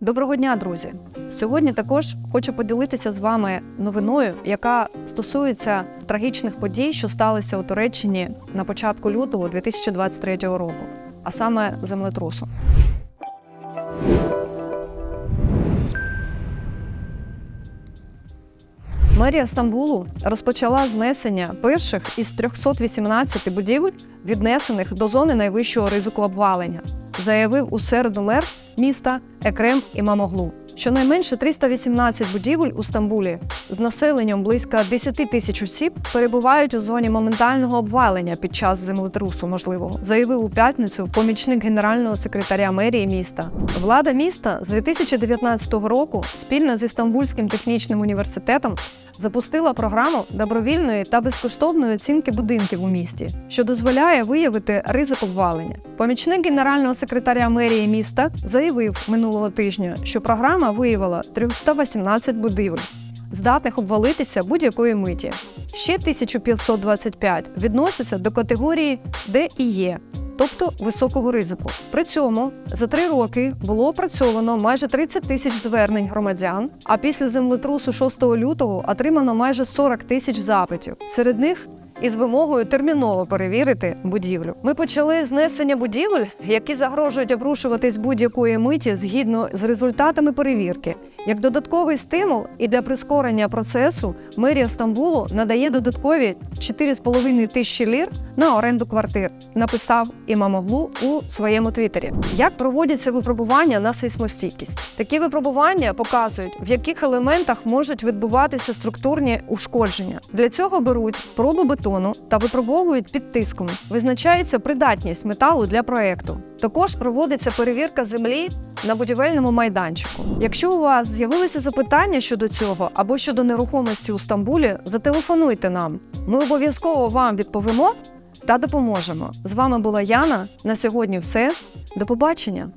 Доброго дня, друзі! Сьогодні також хочу поділитися з вами новиною, яка стосується трагічних подій, що сталися у Туреччині на початку лютого 2023 року, а саме землетрусу. Мерія Стамбулу розпочала знесення перших із 318 будівель, віднесених до зони найвищого ризику обвалення, заявив у середу мер міста Екрем Імамоглу. Щонайменше 318 будівель у Стамбулі з населенням близько 10 тисяч осіб перебувають у зоні моментального обвалення під час землетрусу можливого, заявив у п'ятницю помічник генерального секретаря мерії міста. Влада міста з 2019 року спільно зі Стамбульським технічним університетом запустила програму добровільної та безкоштовної оцінки будинків у місті, що дозволяє виявити ризик обвалення. Помічник генерального секретаря мерії міста заявив минулого тижня, що програма виявила 318 будівель, здатних обвалитися будь-якої миті. Ще 1525 відносяться до категорії Д і Є, тобто високого ризику. При цьому за три роки було опрацьовано майже 30 тисяч звернень громадян, а після землетрусу 6 лютого отримано майже 40 тисяч запитів. Серед них із вимогою терміново перевірити будівлю. Ми почали знесення будівель, які загрожують обрушуватись будь-якої миті згідно з результатами перевірки. Як додатковий стимул і для прискорення процесу мерія Стамбулу надає додаткові 4,5 тисячі лір на оренду квартир, написав Імамоглу у своєму твіттері. Як проводяться випробування на сейсмостійкість? Такі випробування показують, в яких елементах можуть відбуватися структурні ушкодження. Для цього беруть пробу бетону та випробовують під тиском. Визначається придатність металу для проекту. Також проводиться перевірка землі на будівельному майданчику. Якщо у вас з'явилися запитання щодо цього або щодо нерухомості у Стамбулі, зателефонуйте нам. Ми обов'язково вам відповімо та допоможемо. З вами була Яна. На сьогодні все. До побачення.